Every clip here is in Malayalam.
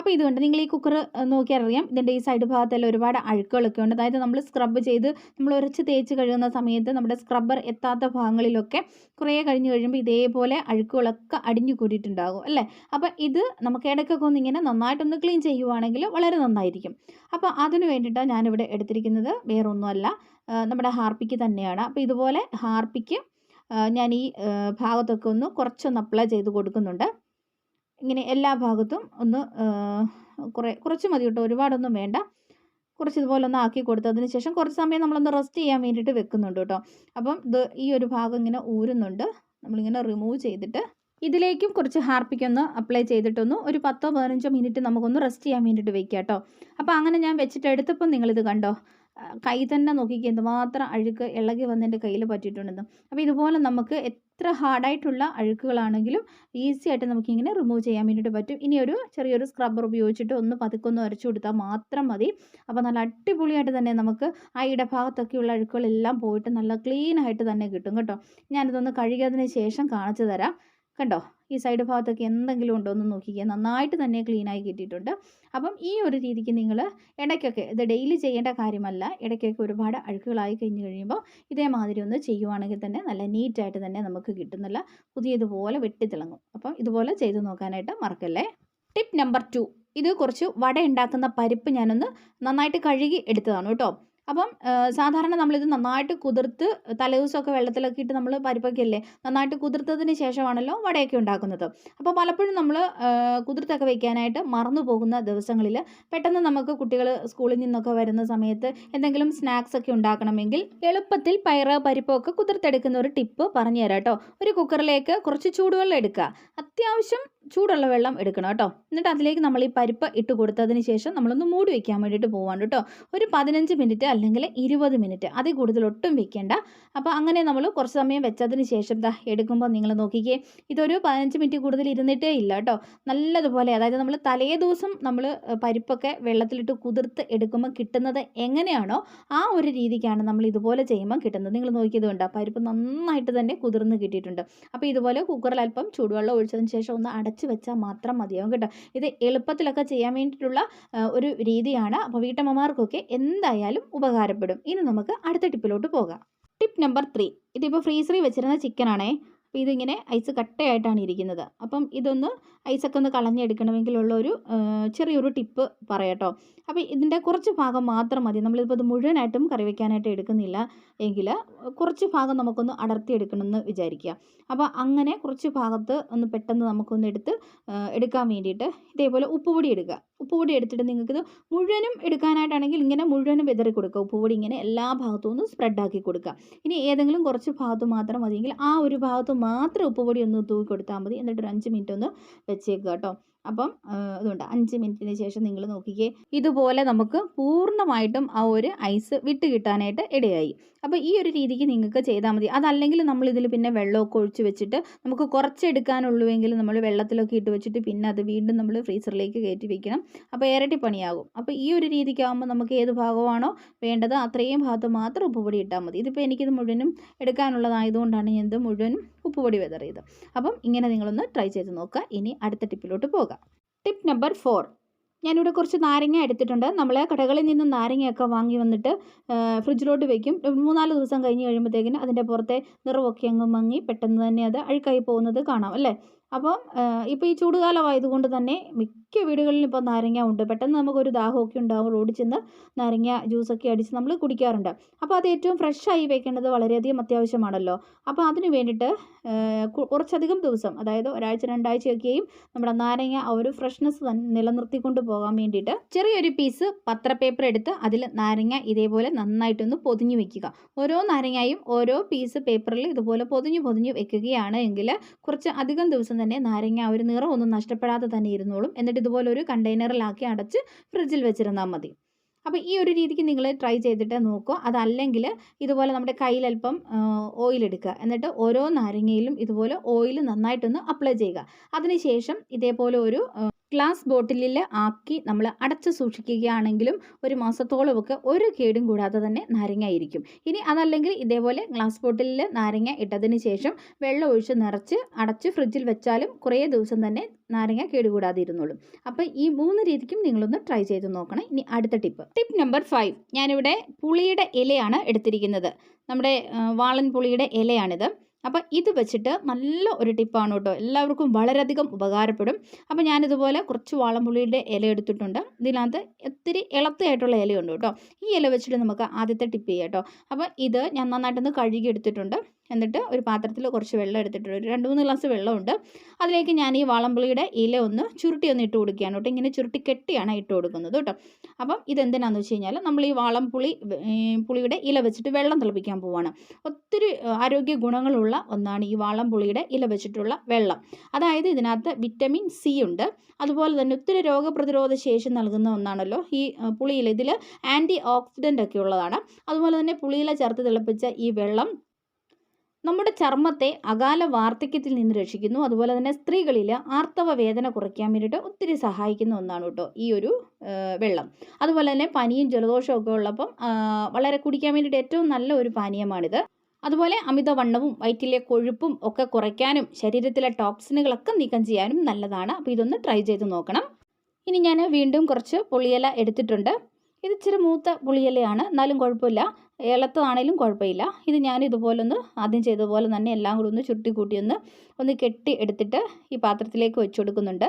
അപ്പോൾ ഇതുകൊണ്ട് നിങ്ങൾ ഈ കുക്കർ നോക്കിയറിയാം. ഇതിന്റെ ഈ സൈഡ് ഭാഗത്തെല്ലാം ഒരുപാട് അഴുക്കുകളൊക്കെ ഉണ്ട്. അതായത് നമ്മൾ സ്ക്രബ് ചെയ്ത് നമ്മൾ ഉരച്ച് തേച്ച് കഴുകുന്ന സമയത്ത് നമ്മുടെ സ്ക്രബ്ബർ എത്താത്ത ഭാഗങ്ങളിലൊക്കെ കുറേ കഴിഞ്ഞ് കഴിയുമ്പോൾ ഇതേപോലെ അഴുക്കുകളൊക്കെ അടിഞ്ഞു കൂടിയിട്ടുണ്ടാകും അല്ലേ? അപ്പോൾ ഇത് നമുക്ക് ഇടയ്ക്കൊക്കെ ഒന്ന് ഇങ്ങനെ നന്നായിട്ടൊന്ന് ക്ലീൻ ചെയ്യുവാണെങ്കിൽ വളരെ നന്നായിരിക്കും. അപ്പോൾ അതിന് വേണ്ടിയിട്ടാണ് ഞാനിവിടെ എടുത്തിരിക്കുന്നത്. വേറൊന്നുമല്ല. നമ്മുടെ ഹാർപ്പിക്ക് തന്നെയാണ്. അപ്പോൾ ഇതുപോലെ ഹാർപ്പിക്ക് ഞാൻ ഈ ഭാഗത്തൊക്കെ ഒന്ന് കുറച്ചൊന്ന് അപ്ലൈ ചെയ്ത് കൊടുക്കുന്നുണ്ട്. ഇങ്ങനെ എല്ലാ ഭാഗത്തും ഒന്ന് കുറേ കുറച്ച് മതി കേട്ടോ. ഒരുപാടൊന്നും വേണ്ട. കുറച്ച് ഇതുപോലെ ഒന്ന് ആക്കി കൊടുത്തതിന് ശേഷം കുറച്ച് സമയം നമ്മളൊന്ന് റെസ്റ്റ് ചെയ്യാൻ വേണ്ടിയിട്ട് വെക്കുന്നുണ്ട് കേട്ടോ. അപ്പം ഇത് ഈ ഒരു ഭാഗം ഇങ്ങനെ ഊരുന്നുണ്ട്. നമ്മളിങ്ങനെ റിമൂവ് ചെയ്തിട്ട് ഇതിലേക്കും കുറച്ച് ഹാർപ്പിക്കൊന്ന് അപ്ലൈ ചെയ്തിട്ടൊന്ന് ഒരു പത്തോ പതിനഞ്ചോ മിനിറ്റ് നമുക്കൊന്ന് റെസ്റ്റ് ചെയ്യാൻ വേണ്ടിയിട്ട് വെക്കാം കേട്ടോ. അപ്പോൾ അങ്ങനെ ഞാൻ വെച്ചിട്ട് എടുത്തപ്പോൾ നിങ്ങളിത് കണ്ടോ? കൈ തന്നെ നോക്കിക്കുക എന്തുമാത്രം അഴുക്ക് ഇളകി വന്ന് എന്റെ കയ്യിൽ പറ്റിയിട്ടുണ്ടെന്ന്. അപ്പോൾ ഇതുപോലെ നമുക്ക് എത്ര ഹാർഡായിട്ടുള്ള അഴുക്കുകളാണെങ്കിലും ഈസി ആയിട്ട് നമുക്കിങ്ങനെ റിമൂവ് ചെയ്യാൻ വേണ്ടിയിട്ട് പറ്റും. ഇനി ഒരു ചെറിയൊരു സ്ക്രബ്ബർ ഉപയോഗിച്ചിട്ട് ഒന്ന് പതുക്കൊന്ന് ഉരച്ചു കൊടുത്താൽ മാത്രം മതി. അപ്പോൾ നല്ല അടിപൊളിയായിട്ട് തന്നെ നമുക്ക് ആ ഇടഭാഗത്തൊക്കെയുള്ള അഴുക്കുകളെല്ലാം പോയിട്ട് നല്ല ക്ലീൻ ആയിട്ട് തന്നെ കിട്ടും കേട്ടോ. ഞാനിതൊന്ന് കഴുകിയതിന് ശേഷം കാണിച്ചു തരാം. കണ്ടോ? ഈ സൈഡ് ഭാഗത്തൊക്കെ എന്തെങ്കിലും ഉണ്ടോ എന്ന് നോക്കിക്കുക നന്നായിട്ട് തന്നെ ക്ലീനായി കിട്ടിയിട്ടുണ്ട്. അപ്പം ഈ ഒരു രീതിക്ക് നിങ്ങൾ ഇടയ്ക്കൊക്കെ ഇത് ഡെയിലി ചെയ്യേണ്ട കാര്യമല്ല. ഇടയ്ക്കൊക്കെ ഒരുപാട് അഴുക്കുകളായി കഴിഞ്ഞ് കഴിയുമ്പോൾ ഇതേമാതിരി ഒന്ന് ചെയ്യുവാണെങ്കിൽ തന്നെ നല്ല നീറ്റായിട്ട് തന്നെ നമുക്ക് കിട്ടും നല്ല പുതിയതുപോലെ വെട്ടിത്തിളങ്ങും അപ്പം ഇതുപോലെ ചെയ്ത് നോക്കാനായിട്ട് മറക്കല്ലേ? ടിപ്പ് നമ്പർ ടു ഇത് കുറച്ച് വട ഉണ്ടാക്കുന്ന പരിപ്പ് ഞാനൊന്ന് നന്നായിട്ട് കഴുകി എടുത്തതാണ് കേട്ടോ. അപ്പം സാധാരണ നമ്മളിത് നന്നായിട്ട് കുതിർത്ത് തലേദിവസമൊക്കെ വെള്ളത്തിലൊക്കെ ഇട്ട് നമ്മൾ പരിപ്പൊക്കെയല്ലേ നന്നായിട്ട് കുതിർത്തതിന് ശേഷമാണല്ലോ വടയൊക്കെ ഉണ്ടാക്കുന്നത്. അപ്പോൾ പലപ്പോഴും നമ്മൾ കുതിർത്തൊക്കെ വയ്ക്കാനായിട്ട് മറന്നു പോകുന്ന ദിവസങ്ങളിൽ പെട്ടെന്ന് നമുക്ക് കുട്ടികൾ സ്കൂളിൽ നിന്നൊക്കെ വരുന്ന സമയത്ത് എന്തെങ്കിലും സ്നാക്സ് ഒക്കെ ഉണ്ടാക്കണമെങ്കിൽ എളുപ്പത്തിൽ പയറ് പരിപ്പൊക്കെ കുതിർത്തെടുക്കുന്ന ഒരു ടിപ്പ് പറഞ്ഞു തരാം കേട്ടോ. ഒരു കുക്കറിലേക്ക് കുറച്ച് ചൂടുവെള്ളം എടുക്കുക. അത്യാവശ്യം ചൂടുള്ള വെള്ളം എടുക്കണം കേട്ടോ. എന്നിട്ട് അതിലേക്ക് നമ്മൾ ഈ പരിപ്പ് ഇട്ട് കൊടുത്തതിന് ശേഷം നമ്മളൊന്ന് മൂടി വെക്കാൻ വേണ്ടിയിട്ട് പോവാണ് കേട്ടോ. ഒരു പതിനഞ്ച് മിനിറ്റ് അല്ലെങ്കിൽ ഇരുപത് മിനിറ്റ് അതിൽ കൂടുതൽ ഒട്ടും വെക്കേണ്ട. അപ്പോൾ അങ്ങനെ നമ്മൾ കുറച്ച് സമയം വെച്ചതിന് ശേഷം ദാ എടുക്കുമ്പോൾ നിങ്ങൾ നോക്കിക്കേ ഇതൊരു പതിനഞ്ച് മിനിറ്റ് കൂടുതൽ ഇരുന്നിട്ടേ ഇല്ല കേട്ടോ. നല്ലതുപോലെ അതായത് നമ്മൾ തലേ ദിവസം നമ്മൾ പരിപ്പൊക്കെ വെള്ളത്തിലിട്ട് കുതിർത്ത് എടുക്കുമ്പോൾ കിട്ടുന്നത് എങ്ങനെയാണോ ആ ഒരു രീതിക്കാണ് നമ്മൾ ഇതുപോലെ ചെയ്യുമ്പോൾ കിട്ടുന്നത്. നിങ്ങൾ നോക്കിയത് കണ്ടോ പരിപ്പ് നന്നായിട്ട് തന്നെ കുതിർന്ന് കിട്ടിയിട്ടുണ്ട്. അപ്പോൾ ഇതുപോലെ കുക്കറിൽ അല്പം ചൂടുവെള്ളം ഒഴിച്ചതിന് ശേഷം ഒന്ന് അടച്ച് വെച്ചാൽ മാത്രം മതിയാവും കേട്ടോ. ഇത് എളുപ്പത്തിലൊക്കെ ചെയ്യാൻ വേണ്ടിയിട്ടുള്ള ഒരു രീതിയാണ്. അപ്പോൾ വീട്ടമ്മമാർക്കൊക്കെ എന്തായാലും ഉപകാരപ്പെടും. ഇനി നമുക്ക് അടുത്ത ടിപ്പിലോട്ട് പോകാം. Tip number three. ഇതിപ്പോൾ ഫ്രീസറിൽ വെച്ചിരുന്ന ചിക്കനാണേ അപ്പോൾ ഇതിങ്ങനെ ഐസ് കട്ടയായിട്ടാണ് ഇരിക്കുന്നത്. അപ്പം ഇതൊന്ന് ഐസൊക്കെ ഒന്ന് കളഞ്ഞെടുക്കണമെങ്കിലുള്ള ഒരു ചെറിയൊരു ടിപ്പ് പറയാട്ടോ. അപ്പോൾ ഇതിന്റെ കുറച്ച് ഭാഗം മാത്രം മതി. നമ്മളിപ്പോൾ ഇത് മുഴുവനായിട്ടും കറി വയ്ക്കാനായിട്ട് എടുക്കുന്നില്ല എങ്കിൽ കുറച്ച് ഭാഗം നമുക്കൊന്ന് അടർത്തി എടുക്കണമെന്ന് വിചാരിക്കുക. അപ്പോൾ അങ്ങനെ കുറച്ച് ഭാഗത്ത് ഒന്ന് പെട്ടെന്ന് നമുക്കൊന്ന് എടുത്ത് എടുക്കാൻ വേണ്ടിയിട്ട് ഇതേപോലെ ഉപ്പുപൊടി എടുക്കുക. ഉപ്പുപൊടി എടുത്തിട്ട് നിങ്ങൾക്കിത് മുഴുവനും എടുക്കാനായിട്ടാണെങ്കിൽ ഇങ്ങനെ മുഴുവനും വിതറി കൊടുക്കുക. ഉപ്പുപൊടി ഇങ്ങനെ എല്ലാ ഭാഗത്തും ഒന്ന് സ്പ്രെഡാക്കി കൊടുക്കുക. ഇനി ഏതെങ്കിലും കുറച്ച് ഭാഗത്ത് മാത്രം മതിയെങ്കിൽ ആ ഒരു ഭാഗത്ത് മാത്രം ഉപ്പുപൊടി ഒന്ന് തൂക്കി കൊടുത്താൽ മതി. എന്നിട്ട് ഒരു അഞ്ച് മിനിറ്റ് ഒന്ന് വെച്ചേക്കുക കേട്ടോ. അപ്പം അതുകൊണ്ട് അഞ്ച് മിനിറ്റിന് ശേഷം നിങ്ങൾ നോക്കിക്കേ ഇതുപോലെ നമുക്ക് പൂർണമായിട്ടും ആ ഒരു ഐസ് വിട്ട് കിട്ടാനായിട്ട് ഇടയായി. അപ്പോൾ ഈ ഒരു രീതിക്ക് നിങ്ങൾക്ക് ചെയ്താൽ മതി. അതല്ലെങ്കിൽ നമ്മൾ ഇതിൽ പിന്നെ വെള്ളമൊക്കെ ഒഴിച്ച് വെച്ചിട്ട് നമുക്ക് കുറച്ചെടുക്കാനുള്ളൂവെങ്കിൽ നമ്മൾ വെള്ളത്തിലൊക്കെ ഇട്ട് വെച്ചിട്ട് പിന്നെ അത് വീണ്ടും നമ്മൾ ഫ്രീസറിലേക്ക് കയറ്റി വെക്കണം. അപ്പോൾ ഇരട്ടി പണിയാകും. അപ്പോൾ ഈ ഒരു രീതിക്കാകുമ്പോൾ നമുക്ക് ഏത് ഭാഗമാണോ വേണ്ടത് അത്രയും ഭാഗത്ത് മാത്രം ഉപ്പുപൊടി ഇട്ടാൽ മതി. ഇതിപ്പോൾ എനിക്കിത് മുഴുവനും എടുക്കാനുള്ളതായതുകൊണ്ടാണ് ഞാൻ ഇത് മുഴുവനും ഉപ്പുപൊടി വിതറിയത്. അപ്പം ഇങ്ങനെ നിങ്ങളൊന്ന് ട്രൈ ചെയ്ത് നോക്കുക. ഇനി അടുത്ത ടിപ്പിലോട്ട് പോകാം. Tip number four. ഞാനിവിടെ കുറച്ച് നാരങ്ങ എടുത്തിട്ടുണ്ട്. നമ്മൾ കടകളിൽ നിന്ന് നാരങ്ങയൊക്കെ വാങ്ങി വന്നിട്ട് ഫ്രിഡ്ജിലോട്ട് വെക്കും. മൂന്നാൽ ദിവസം കഴിഞ്ഞ് കഴിയുമ്പോഴത്തേക്കിന് അതിന്റെ പുറത്തെ നിറമൊക്കെ അങ്ങ് മങ്ങി പെട്ടെന്ന് തന്നെ അത് അഴുക്കായി പോകുന്നത് കാണാം അല്ലേ? അപ്പം ഇപ്പോൾ ഈ ചൂടുകാലമായതുകൊണ്ട് തന്നെ മിക്ക വീടുകളിലും ഇപ്പോൾ നാരങ്ങ ഉണ്ട്. പെട്ടെന്ന് നമുക്കൊരു ദാഹമൊക്കെ ഉണ്ടാവും. റോഡിൽ ചെന്ന് നാരങ്ങ ജ്യൂസൊക്കെ അടിച്ച് നമ്മൾ കുടിക്കാറുണ്ട്. അപ്പോൾ അത് ഏറ്റവും ഫ്രഷായി വെക്കേണ്ടത് വളരെയധികം അത്യാവശ്യമാണല്ലോ. അപ്പോൾ അതിന് വേണ്ടിയിട്ട് കുറച്ചധികം ദിവസം അതായത് ഒരാഴ്ച രണ്ടാഴ്ചയൊക്കെയും നമ്മുടെ നാരങ്ങ ആ ഒരു ഫ്രഷ്നെസ് നിലനിർത്തിക്കൊണ്ട് പോകാൻ വേണ്ടിയിട്ട് ചെറിയൊരു പീസ് പത്രപേപ്പർ എടുത്ത് അതിൽ നാരങ്ങ ഇതേപോലെ നന്നായിട്ടൊന്ന് പൊതിഞ്ഞു വെക്കുക. ഓരോ നാരങ്ങയും ഓരോ പീസ് പേപ്പറിൽ ഇതുപോലെ പൊതിഞ്ഞു പൊതിഞ്ഞു വെക്കുകയാണ് എങ്കിൽ കുറച്ച് അധികം ദിവസം തന്നെ നാരങ്ങ ഒരു നിറമൊന്നും നഷ്ടപ്പെടാതെ തന്നെ ഇരുന്നോളും. എന്നിട്ട് ഇതുപോലെ ഒരു കണ്ടെയ്നറിലാക്കി അടച്ച് ഫ്രിഡ്ജിൽ വെച്ചിരുന്നാൽ മതി. അപ്പോൾ ഈ ഒരു രീതിക്ക് നിങ്ങൾ ട്രൈ ചെയ്തിട്ട് നോക്കുക അതല്ലെങ്കിൽ ഇതുപോലെ നമ്മുടെ കയ്യിൽ അല്പം ഓയിൽ എടുക്കുക. എന്നിട്ട് ഓരോ നാരങ്ങയിലും ഇതുപോലെ ഓയിൽ നന്നായിട്ടൊന്ന് അപ്ലൈ ചെയ്യുക. അതിനുശേഷം ഇതേപോലെ ഒരു ഗ്ലാസ് ബോട്ടിലിൽ ആക്കി നമ്മൾ അടച്ച് സൂക്ഷിക്കുകയാണെങ്കിലും ഒരു മാസത്തോളമൊക്കെ ഒരു കേടും കൂടാതെ തന്നെ നാരങ്ങ ഇരിക്കും ഇനി അതല്ലെങ്കിൽ ഇതേപോലെ ഗ്ലാസ് ബോട്ടിലിൽ നാരങ്ങ ഇട്ടതിന് ശേഷം വെള്ളം ഒഴിച്ച് നിറച്ച് അടച്ച് ഫ്രിഡ്ജിൽ വെച്ചാലും കുറേ ദിവസം തന്നെ നാരങ്ങ കേടുകൂടാതെ ഇരുന്നോളും. അപ്പോൾ ഈ മൂന്ന് രീതിക്കും നിങ്ങളൊന്ന് ട്രൈ ചെയ്ത് നോക്കണം. ഇനി അടുത്ത ടിപ്പ് ടിപ്പ് നമ്പർ ഫൈവ് ഞാനിവിടെ പുളിയുടെ ഇലയാണ് എടുത്തിരിക്കുന്നത്. നമ്മുടെ വാളൻ പുളിയുടെ ഇലയാണിത്. അപ്പോൾ ഇത് വെച്ചിട്ട് നല്ല ഒരു ടിപ്പാണ് കേട്ടോ. എല്ലാവർക്കും വളരെയധികം ഉപകാരപ്പെടും. അപ്പോൾ ഞാനിതുപോലെ കുറച്ച് വാളംപുള്ളിയുടെ ഇല എടുത്തിട്ടുണ്ട്. ഇതിനകത്ത് ഒത്തിരി ഇളത്തയായിട്ടുള്ള ഇലയുണ്ട് കേട്ടോ. ഈ ഇല വെച്ചിട്ട് നമുക്ക് ആദ്യത്തെ ടിപ്പ് ചെയ്യാം കേട്ടോ. അപ്പോൾ ഇത് ഞാൻ നന്നായിട്ടൊന്ന് കഴുകി എടുത്തിട്ടുണ്ട് എന്നിട്ട് ഒരു പാത്രത്തിൽ കുറച്ച് വെള്ളം എടുത്തിട്ടുണ്ട്. ഒരു രണ്ട് മൂന്ന് ഗ്ലാസ് വെള്ളമുണ്ട്. അതിലേക്ക് ഞാൻ ഈ വാളംപുളിയുടെ ഇല ഒന്ന് ചുരുട്ടി ഒന്ന് ഇട്ട് കൊടുക്കുകയാണ് കേട്ടോ. ഇങ്ങനെ ചുരുട്ടി കെട്ടിയാണ് ഇട്ട് കൊടുക്കുന്നത് കേട്ടോ. അപ്പം ഇതെന്തിനാന്ന് വെച്ച് കഴിഞ്ഞാൽ നമ്മൾ ഈ വാളംപുളി പുളിയുടെ ഇല വെച്ചിട്ട് വെള്ളം തിളപ്പിക്കാൻ പോവാണ്. ഒത്തിരി ആരോഗ്യ ഗുണങ്ങളുള്ള ഒന്നാണ് ഈ വാളംപുളിയുടെ ഇല വെച്ചിട്ടുള്ള വെള്ളം. അതായത് ഇതിനകത്ത് വിറ്റമിൻ സി ഉണ്ട്. അതുപോലെ തന്നെ ഒത്തിരി രോഗപ്രതിരോധ ശേഷി നൽകുന്ന ഒന്നാണല്ലോ ഈ പുളിയില. ഇതിൽ ആന്റി ഓക്സിഡന്റ് ഒക്കെ ഉള്ളതാണ്. അതുപോലെ തന്നെ പുളിയില ചേർത്ത് തിളപ്പിച്ച ഈ വെള്ളം നമ്മുടെ ചർമ്മത്തെ അകാല വാർദ്ധക്യത്തിൽ നിന്ന് രക്ഷിക്കുന്നു. അതുപോലെ തന്നെ സ്ത്രീകളിൽ ആർത്തവ വേദന കുറയ്ക്കാൻ വേണ്ടിയിട്ട് ഒത്തിരി സഹായിക്കുന്ന ഒന്നാണ് കേട്ടോ ഈ ഒരു വെള്ളം. അതുപോലെ തന്നെ പനിയും ജലദോഷവും ഒക്കെ ഉള്ളപ്പം വളരെ കുടിക്കാൻ വേണ്ടിയിട്ട് ഏറ്റവും നല്ല ഒരു പാനീയമാണിത്. അതുപോലെ അമിതവണ്ണവും വയറ്റിലെ കൊഴുപ്പും ഒക്കെ കുറയ്ക്കാനും ശരീരത്തിലെ ടോക്സിനുകളൊക്കെ നീക്കം ചെയ്യാനും നല്ലതാണ്. അപ്പോൾ ഇതൊന്ന് ട്രൈ ചെയ്ത് നോക്കണം. ഇനി ഞാൻ വീണ്ടും കുറച്ച് പുളിയില എടുത്തിട്ടുണ്ട്. ഇത് ഇച്ചിരി മൂത്ത പുളിയിലയാണ്. എന്നാലും കുഴപ്പമില്ല. ഇളത്താണേലും കുഴപ്പമില്ല. ഇത് ഞാൻ ഇതുപോലെ ഒന്ന് ആദ്യം ചെയ്തതുപോലെ തന്നെ എല്ലാം കൂടി ഒന്ന് ചുരുട്ടി ഒന്ന് കെട്ടി എടുത്തിട്ട് ഈ പാത്രത്തിലേക്ക് വെച്ച് കൊടുക്കുന്നുണ്ട്.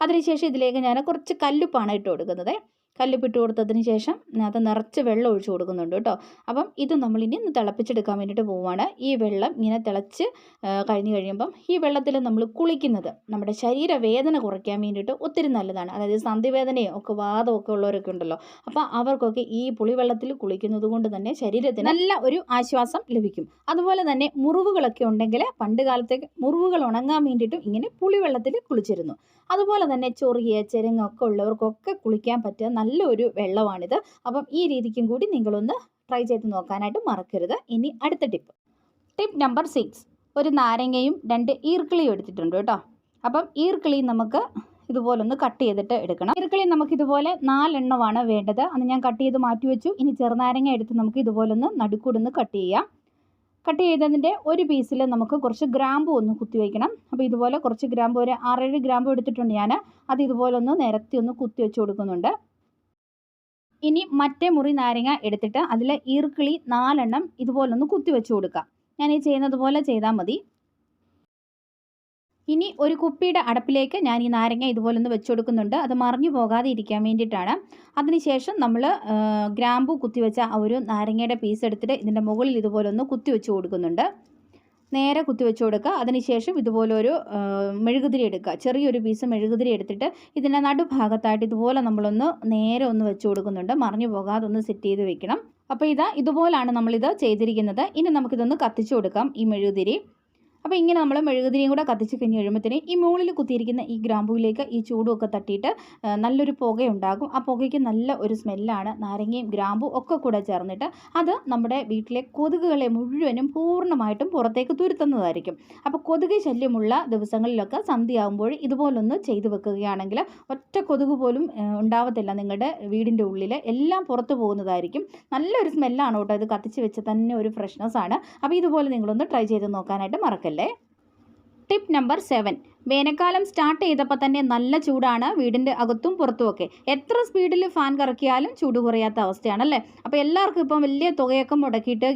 അതിനുശേഷം ഇതിലേക്ക് ഞാൻ കുറച്ച് കല്ലുപ്പാണ് ഇട്ട് കൊടുക്കുന്നത്. കല്ലുപ്പ് ഇട്ട് കൊടുത്തതിന് ശേഷം അത് നിറച്ച് വെള്ളം ഒഴിച്ച് കൊടുക്കുന്നുണ്ട് കേട്ടോ. അപ്പം ഇത് നമ്മൾ ഇനി ഒന്ന് തിളപ്പിച്ചെടുക്കാൻ വേണ്ടിയിട്ട് പോവുകയാണ് ഈ വെള്ളം ഇങ്ങനെ തിളച്ച് കഴിഞ്ഞ് കഴിയുമ്പം ഈ വെള്ളത്തിൽ നമ്മൾ കുളിക്കുന്നത് നമ്മുടെ ശരീരവേദന കുറയ്ക്കാൻ വേണ്ടിയിട്ട് ഒത്തിരി നല്ലതാണ്. അതായത് സന്ധിവേദനയോ ഒക്കെ വാദമൊക്കെ ഉള്ളവരൊക്കെ ഉണ്ടല്ലോ. അപ്പം അവർക്കൊക്കെ ഈ പുളിവെള്ളത്തിൽ കുളിക്കുന്നത് കൊണ്ട് തന്നെ ശരീരത്തിന് നല്ല ഒരു ആശ്വാസം ലഭിക്കും. അതുപോലെ തന്നെ മുറിവുകളൊക്കെ ഉണ്ടെങ്കിൽ പണ്ട് കാലത്തേക്ക് മുറിവുകൾ ഉണങ്ങാൻ വേണ്ടിയിട്ടും ഇങ്ങനെ പുളിവെള്ളത്തിൽ കുളിച്ചിരുന്നു. അതുപോലെ തന്നെ ചൊറിയ ചെരങ്ങ ഒക്കെ ഉള്ളവർക്കൊക്കെ കുളിക്കാൻ പറ്റിയ നല്ലൊരു വെള്ളമാണിത്. അപ്പം ഈ രീതിക്കും കൂടി നിങ്ങളൊന്ന് ട്രൈ ചെയ്ത് നോക്കാനായിട്ട് മറക്കരുത്. ഇനി അടുത്ത ടിപ്പ് ടിപ്പ് നമ്പർ സിക്സ് ഒരു നാരങ്ങയും രണ്ട് ഈർക്കിളിയും എടുത്തിട്ടുണ്ട് കേട്ടോ. അപ്പം ഈർക്കിളി നമുക്ക് ഇതുപോലെ ഒന്ന് കട്ട് ചെയ്തിട്ട് എടുക്കണം. ഈർക്കിളി നമുക്ക് ഇതുപോലെ നാലെണ്ണമാണ് വേണ്ടത്. അന്ന് ഞാൻ കട്ട് ചെയ്ത് മാറ്റി വെച്ചു. ഇനി ചെറുനാരങ്ങ എടുത്ത് നമുക്ക് ഇതുപോലെ ഒന്ന് നടുക്കൂടൊന്ന് കട്ട് ചെയ്യാം. കട്ട് ചെയ്തതിന്റെ ഒരു പീസിൽ നമുക്ക് കുറച്ച് ഗ്രാമ്പു ഒന്ന് കുത്തി വയ്ക്കണം അപ്പോൾ ഇതുപോലെ കുറച്ച് ഗ്രാമ്പു ഒരു ആറേഴ് ഗ്രാമ്പു എടുത്തിട്ടുണ്ട് ഞാൻ അത് ഇതുപോലെ ഒന്ന് നിരത്തി ഒന്ന് കുത്തി വെച്ച് കൊടുക്കുന്നുണ്ട്. ഇനി മറ്റേ മുറി നാരങ്ങ എടുത്തിട്ട് അതിൽ ഈർക്കിളി നാലെണ്ണം ഇതുപോലൊന്ന് കുത്തി വെച്ച് കൊടുക്കാം. ഞാൻ ഈ ചെയ്യുന്നതുപോലെ ചെയ്താൽ മതി. ഇനി ഒരു കുപ്പിയുടെ അടപ്പിലേക്ക് ഞാൻ ഈ നാരങ്ങ ഇതുപോലൊന്ന് വെച്ച് കൊടുക്കുന്നുണ്ട്. അത് മറിഞ്ഞു പോകാതെ ഇരിക്കാൻ വേണ്ടിയിട്ടാണ്. അതിനുശേഷം നമ്മൾ ഗ്രാമ്പു കുത്തിവെച്ച ആ ഒരു നാരങ്ങയുടെ പീസ് എടുത്തിട്ട് ഇതിന്റെ മുകളിൽ ഇതുപോലൊന്ന് കുത്തി വെച്ച് കൊടുക്കുന്നുണ്ട്. നേരെ കുത്തിവെച്ച് കൊടുക്കുക അതിനുശേഷം ഇതുപോലെ ഒരു മെഴുകുതിരി എടുക്കുക ചെറിയൊരു പീസ് മെഴുകുതിരി എടുത്തിട്ട് ഇതിന്റെ നടുഭാഗത്തായിട്ട് ഇതുപോലെ നമ്മളൊന്ന് നേരെ ഒന്ന് വെച്ച് കൊടുക്കുന്നുണ്ട്. മറിഞ്ഞു പോകാതെ ഒന്ന് സെറ്റ് ചെയ്ത് വെക്കണം. അപ്പോൾ ഇതാ ഇതുപോലാണ് നമ്മളിത് ചെയ്തിരിക്കുന്നത്. ഇനി നമുക്കിതൊന്ന് കത്തിച്ചു കൊടുക്കാം ഈ മെഴുകുതിരി. അപ്പോൾ ഇങ്ങനെ നമ്മൾ മെഴുകുതിരിയും കൂടെ കത്തിച്ച് കഴിഞ്ഞ് കഴിയുമ്പോഴത്തേന് ഈ മുകളിൽ കുത്തിയിരിക്കുന്ന ഈ ഗ്രാമ്പൂവിലേക്ക് ഈ ചൂടുമൊക്കെ തട്ടിയിട്ട് നല്ലൊരു പുകയുണ്ടാകും. ആ പുകയ്ക്ക് നല്ല ഒരു സ്മെല്ലാണ്. നാരങ്ങയും ഗ്രാമ്പും ഒക്കെ കൂടെ ചേർന്നിട്ട് അത് നമ്മുടെ വീട്ടിലെ കൊതുകുകളെ മുഴുവനും പൂർണമായിട്ടും പുറത്തേക്ക് തുരുത്തുന്നതായിരിക്കും. അപ്പോൾ കൊതുക് ശല്യമുള്ള ദിവസങ്ങളിലൊക്കെ സന്ധ്യയാകുമ്പോൾ ഇതുപോലൊന്ന് ചെയ്തു വെക്കുകയാണെങ്കിൽ ഒറ്റ കൊതുക് പോലും ഉണ്ടാവത്തില്ല. നിങ്ങളുടെ വീടിന്റെ ഉള്ളിൽ എല്ലാം പുറത്തു പോകുന്നതായിരിക്കും. നല്ലൊരു സ്മെല്ലാണ് കേട്ടോ ഇത് കത്തിച്ച് വെച്ച് തന്നെ ഒരു ഫ്രഷ്നെസ് ആണ് അപ്പോൾ ഇതുപോലെ നിങ്ങളൊന്ന് ട്രൈ ചെയ്ത് നോക്കാനായിട്ട് മറക്കല്ലേ ടിപ്പ് നമ്പർ സെവൻ വേനൽക്കാലം സ്റ്റാർട്ട് ചെയ്തപ്പോൾ തന്നെ നല്ല ചൂടാണ്. വീടിന്റെ അകത്തും പുറത്തുമൊക്കെ എത്ര സ്പീഡിൽ ഫാൻ കറക്കിയാലും ചൂട് കുറയാത്ത അവസ്ഥയാണല്ലേ അപ്പോൾ എല്ലാവർക്കും ഇപ്പം വലിയ തുകയൊക്കെ മുടക്കിയിട്ട്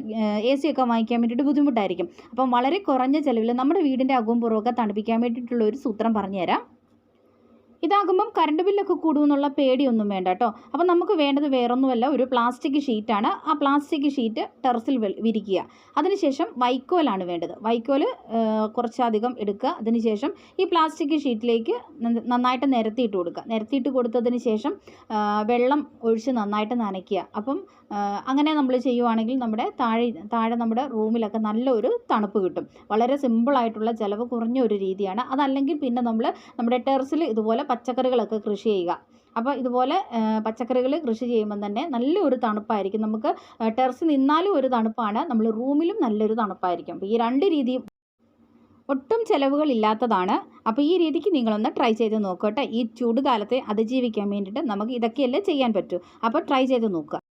എ സി ഒക്കെ വാങ്ങിക്കാൻ വേണ്ടിയിട്ട് ബുദ്ധിമുട്ടായിരിക്കും. അപ്പം വളരെ കുറഞ്ഞ ചിലവിൽ നമ്മുടെ വീടിന്റെ അകവും പുറമൊക്കെ തണുപ്പിക്കാൻ വേണ്ടിയിട്ടുള്ള ഒരു സൂത്രം പറഞ്ഞുതരാം. ഇതാകുമ്പം കറണ്ട് ബില്ലൊക്കെ കൂടുമെന്നുള്ള പേടിയൊന്നും വേണ്ട കേട്ടോ അപ്പോൾ നമുക്ക് വേണ്ടത് വേറൊന്നുമല്ല ഒരു പ്ലാസ്റ്റിക് ഷീറ്റാണ് ആ പ്ലാസ്റ്റിക് ഷീറ്റ് ടെറസിൽ വിരിക്കുക. അതിനുശേഷം വൈക്കോലാണ് വേണ്ടത്. വൈക്കോൽ കുറച്ചധികം എടുക്കുക. അതിനുശേഷം ഈ പ്ലാസ്റ്റിക് ഷീറ്റിലേക്ക് നന്ന- നന്നായിട്ട് നിരത്തിയിട്ട് കൊടുക്കുക. നിരത്തിയിട്ട് കൊടുത്തതിന് ശേഷം വെള്ളം ഒഴിച്ച് നന്നായിട്ട് നനയ്ക്കുക. അപ്പം അങ്ങനെ നമ്മൾ ചെയ്യുവാണെങ്കിൽ നമ്മുടെ താഴെ താഴെ നമ്മുടെ റൂമിലൊക്കെ നല്ലൊരു തണുപ്പ് കിട്ടും. വളരെ സിമ്പിളായിട്ടുള്ള ചിലവ് കുറഞ്ഞ ഒരു രീതിയാണ്. അതല്ലെങ്കിൽ പിന്നെ നമ്മൾ നമ്മുടെ ടെറസിൽ ഇതുപോലെ പച്ചക്കറികളൊക്കെ കൃഷി ചെയ്യുക. അപ്പോൾ ഇതുപോലെ പച്ചക്കറികൾ കൃഷി ചെയ്യുമ്പം തന്നെ നല്ലൊരു തണുപ്പായിരിക്കും. നമുക്ക് ടെറസ് നിന്നാലും ഒരു തണുപ്പാണ്. നമ്മൾ റൂമിലും നല്ലൊരു തണുപ്പായിരിക്കും. അപ്പോൾ ഈ രണ്ട് രീതിയും ഒട്ടും ചിലവുകളില്ലാത്തതാണ് അപ്പോൾ ഈ രീതിക്ക് നിങ്ങളൊന്ന് ട്രൈ ചെയ്ത് നോക്കട്ടെ ഈ ചൂടുകാലത്തെ അതിജീവിക്കാൻ വേണ്ടിയിട്ട് നമുക്ക് ഇതൊക്കെയല്ലേ ചെയ്യാൻ പറ്റൂ. അപ്പോൾ ട്രൈ ചെയ്ത് നോക്കുക.